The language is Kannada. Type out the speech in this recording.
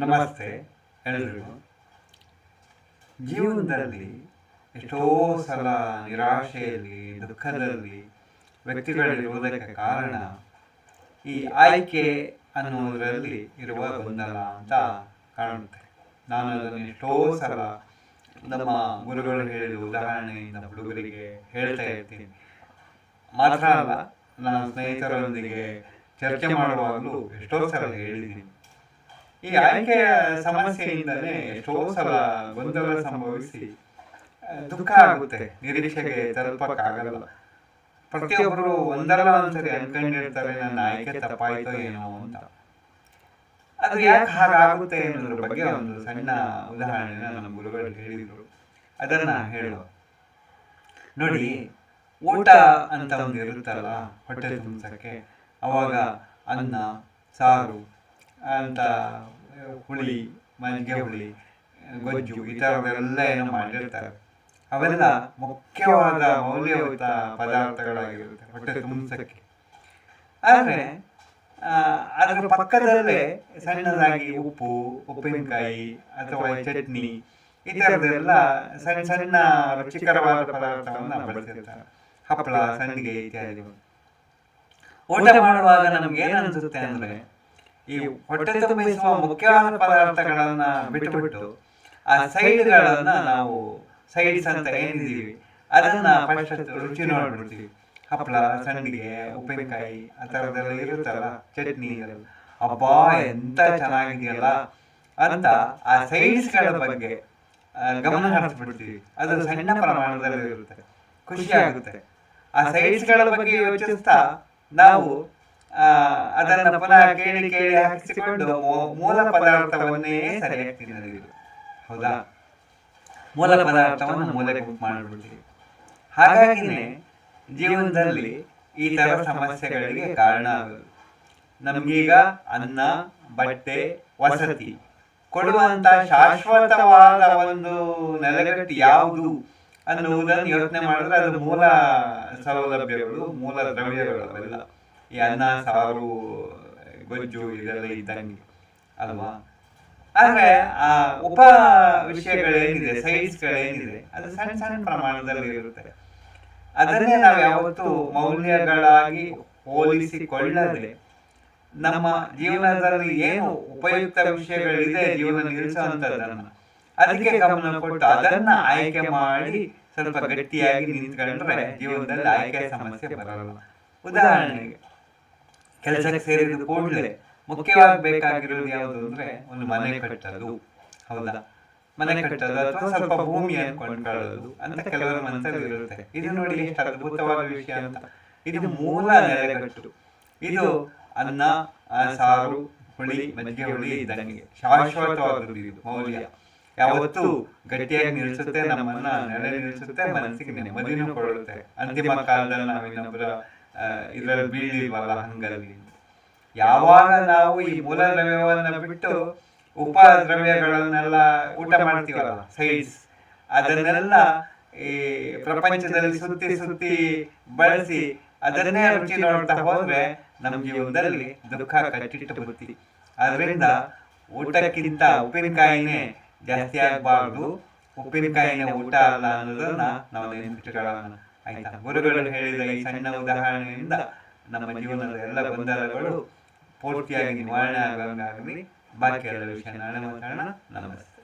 ನಮಸ್ತೆ ಎಲ್ರಿಗೂ. ಜೀವನದಲ್ಲಿ ಎಷ್ಟೋ ಸಲ ನಿರಾಶೆಯಲ್ಲಿ ದುಃಖದಲ್ಲಿ ವ್ಯಕ್ತಿಗಳಿರುವುದಕ್ಕೆ ಕಾರಣ ಈ ಆಯ್ಕೆ ಅನ್ನೋದರಲ್ಲಿ ಇರುವ ಗೊಂದಲ ಅಂತ ಕಾಣುತ್ತೆ. ನಾನು ಅದನ್ನು ಎಷ್ಟೋ ಸಲ ನಮ್ಮ ಗುರುಗಳು ಹೇಳಿದ ಉದಾಹರಣೆಯಿಂದ ಹುಡುಗರಿಗೆ ಹೇಳ್ತಾ ಇರ್ತೀನಿ. ಮಾತ್ರ ಅಲ್ಲ ನನ್ನ ಸ್ನೇಹಿತರೊಂದಿಗೆ ಚರ್ಚೆ ಮಾಡುವಾಗಲೂ ಎಷ್ಟೋ ಸಲ ಹೇಳಿದ್ದೀನಿ. ಈ ಆಯ್ಕೆಯ ಸಮಸ್ಯೆಯಿಂದಲೇ ಎಷ್ಟೋ ಸಲ ಗೊಂದಲ ಸಂಭವಿಸಿ ದುಃಖ ಆಗುತ್ತೆ. ನಿರೀಕ್ಷೆಗೆ ತಲುಪಕ್ಕಾಗಲ್ಲ. ಪ್ರತಿಯೊಬ್ಬರು ಒಂದಲ್ಲ ಒಂದ್ಸರಿ ಅನ್ಕೊಂಡಿರ್ತಾರೆ ನನ್ನ ಆಯ್ಕೆ ತಪ್ಪಾಯ್ತೋ ಏನೋ ಅಂತ. ಅದು ಯಾಕೆ ಹಾಗಾಗುತ್ತೆ ಅನ್ನೋದ್ರ ಬಗ್ಗೆ ಒಂದು ಸಣ್ಣ ಉದಾಹರಣೆನ ನಮ್ಮ ಗುರುಗಳು ಹೇಳಿದ್ರು. ಅದನ್ನ ಹೇಳುವ ನೋಡಿ ಊಟ ಅಂತ ಒಂದು ಇರುತ್ತಲ್ಲ ಹೊಟ್ಟೆ ತುಂಬಸಕ್ಕೆ. ಅವಾಗ ಅನ್ನ ಸಾರು ಅಂತ, ಹುಳಿ ಮಜ್ಜಿಗೆ ಹುಳಿ, ಗೊಜ್ಜು, ಈ ಥರದ್ದೆಲ್ಲ ಏನೋ ಮಾಡಿರ್ತಾರೆ. ಅವೆಲ್ಲ ಮುಖ್ಯವಾದ ಮೌಲ್ಯಯುತ ಪದಾರ್ಥಗಳಾಗಿರುತ್ತೆ, ಹೊಟ್ಟೆ ತುಂಬಿಸಕ್ಕೆ. ಆದರೆ ಅದರ ಪಕ್ಕದಲ್ಲೇ ಸಣ್ಣದಾಗಿ ಉಪ್ಪು, ಉಪ್ಪಿನಕಾಯಿ ಅಥವಾ ಚಟ್ನಿ, ಈ ಥರದ್ದೆಲ್ಲ ಸಣ್ಣ ಸಣ್ಣ ರುಚಿಕರವಾದ ಪದಾರ್ಥವನ್ನು ಬಳಸಿರ್ತಾರೆ. ಹಪ್ಪಳ, ಸಂಡಿಗೆ ಇತ್ಯಾದಿ. ಊಟ ಮಾಡುವಾಗ ನಮ್ಗೆ ಏನು ಅನಿಸುತ್ತೆ ಅಂದ್ರೆ ಈ ಹೊಟ್ಟೆ ತುಂಬಿಸುವ ಮುಖ್ಯವಾದ ಪದಾರ್ಥಗಳನ್ನ ಬಿಟ್ಟುಬಿಟ್ಟು ಆ ಸೈಡ್ಗಳನ್ನ ನಾವು ಸೈಡ್ಸ್ ಅಂತ ಏನಿದೀವಿ, ಅದನ್ನ ರುಚಿ ನೋಡ್ಬಿಡ್ತೀವಿ. ಹಪ್ಪಳ ಸಂಡಿಗೆ, ಉಪ್ಪಿನಕಾಯಿ, ಆ ಥರದ್ದೆಲ್ಲ ಇರುತ್ತಲ್ಲ, ಚಟ್ನಿ ಅಬ್ಬಾ, ಎಂತ ಚೆನ್ನಾಗಿದೆಯಲ್ಲ ಅಂತ ಆ ಸೈಡ್ಸ್ಗಳ ಬಗ್ಗೆ ಗಮನ ಹರಿಸ್ಬಿಡ್ತೀವಿ. ಅದು ಸಣ್ಣ ಪ್ರಮಾಣದಲ್ಲಿ ಇರುತ್ತೆ. ಖುಷಿ ಆಗುತ್ತೆ. ಆ ಸೈಡ್ಸ್ಗಳ ಬಗ್ಗೆ ಯೋಚಿಸ್ತಾ ನಾವು ಅದನ್ನ ಪುನಃ ಕೇಳಿ ಕೇಳಿ ಹಾಕಿಸಿಕೊಂಡು ಮೂಲ ಪದಾರ್ಥವನ್ನೇ ಸರಿಯಾಗಿ ಹೌದಾ? ಮೂಲ ಪದಾರ್ಥವನ್ನು ಮೂಲೆಗೆ ಮಾಡಿಬಿಡ್ತೀವಿ ಹಾಗಾಗಿನೇ ಜೀವನದಲ್ಲಿ ಈ ತರ ಸಮಸ್ಯೆಗಳಿಗೆ ಕಾರಣ ನಮ್ಗೀಗ ಅನ್ನ, ಬಟ್ಟೆ, ವಸತಿ ಕೊಡುವಂತ ಶಾಶ್ವತವಾದ ಒಂದು ನೆಲೆಗಟ್ಟು ಯಾವುದು ಅನ್ನುವುದನ್ನು ಯೋಚನೆ ಮಾಡಿದ್ರೆ ಅದು ಮೂಲ ಸೌಲಭ್ಯಗಳು, ಮೂಲ ದ್ರವ್ಯಗಳು ಅವೆಲ್ಲ. ಈ ಅನ್ನ ಸಾರು ಗೊಜ್ಜು ಇದೆಲ್ಲ ಇದ್ದಂಗೆ ಅಲ್ವಾ? ಆದ್ರೆ ಆ ಉಪ ವಿಷಯಗಳೇನಿದೆ ಸೈಡ್ಸ್ಗಳೇನಿದೆ ಅದು ಸಣ್ಣ ಸಣ್ಣ ಪ್ರಮಾಣದಲ್ಲಿ ಇರುತ್ತೆ. ಅದನ್ನೇ ನಾವು ಯಾವತ್ತು ಮೌಲ್ಯಗಳಾಗಿ ಹೋಲಿಸಿಕೊಳ್ಳದೆ ನಮ್ಮ ಜೀವನದಲ್ಲಿ ಏನು ಉಪಯುಕ್ತ ವಿಷಯಗಳಿದೆ ಜೀವನ ನಿಲ್ಲಿಸುವಂತದ್ದನ್ನ ಅದಕ್ಕೆ ಗಮನ ಕೊಟ್ಟು ಅದನ್ನ ಆಯ್ಕೆ ಮಾಡಿ ಸ್ವಲ್ಪ ಗಟ್ಟಿಯಾಗಿ ನಿಂತ್ಕೊಂಡ್ರೆ ಜೀವನದಲ್ಲಿ ಆಯ್ಕೆ ಸಮಸ್ಯೆ ಬರಲ್ಲ. ಉದಾಹರಣೆಗೆ ಕೆಲಸಕ್ಕೆ ಸೇರಿದ ಕೂಡಲೇ ಮುಖ್ಯವಾಗಿ ಬೇಕಾಗಿರೋದು ಯಾವುದು ಅಂದ್ರೆ ಒಂದು ಮನೆ ಕಟ್ಟೋದು ಹೌದಾ? ಮನೆ ಕಟ್ಟೋದು ಅಥವಾ ಸ್ವಲ್ಪ ಭೂಮಿಯನ್ನು ಕೊಂಡ್ಕೊಳ್ಳೋದು ಅಂತ ಕೆಲವರ ಮನಸ್ಸಲ್ಲಿ ಇರುತ್ತೆ. ಇದು ನೋಡಿ ಎಷ್ಟು ಅದ್ಭುತವಾದ ವಿಷಯ ಅಂತ. ಇದು ಮೂಲ ನೆಲೆಗಟ್ಟು. ಇದು ಅನ್ನ ಸಾರು ಹುಳಿ ಮಜ್ಜಿಗೆ ಹುಳಿ ಇದ್ದಂಗೆ. ಶಾಶ್ವತವಾದದ್ದು ಇದು ಮೌಲ್ಯ. ಯಾವತ್ತೂ ಗಟ್ಟಿಯಾಗಿ ನಿಲ್ಲಿಸುತ್ತೆ ನಮ್ಮನ್ನ ನೆಲೆ ನಿಲ್ಲಿಸುತ್ತೆ ಮನಸ್ಸಿಗೆ ನೆಮ್ಮದಿನೂ ಕೊಡುತ್ತೆ. ಅಂತಿಮ ಕಾಲದಲ್ಲಿ ನಾವು ಇನ್ನೊಬ್ಬರ ಇದರಲ್ಲಿ ಬೀಳಿಲ್ವಲ್ಲ ಹಂಗಲ್ಲಿ. ಯಾವಾಗ ನಾವು ಈ ಮೂಲ ದ್ರವ್ಯವನ್ನು ಬಿಟ್ಟು ಉಪ ದ್ರವ್ಯಗಳನ್ನೆಲ್ಲ ಊಟ ಮಾಡ್ತೀವಲ್ಲ ಸೈಡ್ಸ್ ಅದನ್ನೆಲ್ಲ ಈ ಪ್ರಪಂಚದಲ್ಲಿ ಸುತ್ತಿ ಸುತ್ತಿ ಬಳಸಿ ಅದನ್ನೇ ರುಚಿ ನೋಡ್ತಾ ಹೋದ್ರೆ ನಮ್ಮ ಜೀವನದಲ್ಲಿ ದುಃಖ ಕಟ್ಟಿಟ್ಟು ಬುತ್ತಿ. ಅದರಿಂದ ಊಟಕ್ಕಿಂತ ಉಪ್ಪಿನಕಾಯಿನೇ ಜಾಸ್ತಿ ಆಗಬಾರ್ದು. ಉಪ್ಪಿನಕಾಯಿನೇ ಊಟ ಅಲ್ಲ ಅನ್ನೋದನ್ನ ನಾವು ನೆನಪಿಟ್ಟುಕೊಳ್ಳೋಣ ಆಯ್ತಾ? ಗುರುಗಳು ಹೇಳಿದ ಈ ಸಣ್ಣ ಉದಾಹರಣೆಯಿಂದ ನಮ್ಮ ಜೀವನದ ಎಲ್ಲ ಗೊಂದಲಗಳು ಪೂರ್ತಿಯಾಗಿ ನಿವಾರಣೆ ಆಗಲಿ. ಬಾಕಿ ಎಲ್ಲ ವಿಷಯ ನಾಳೆ ಮಾತಾಡೋಣ. ನಮಸ್ತೆ.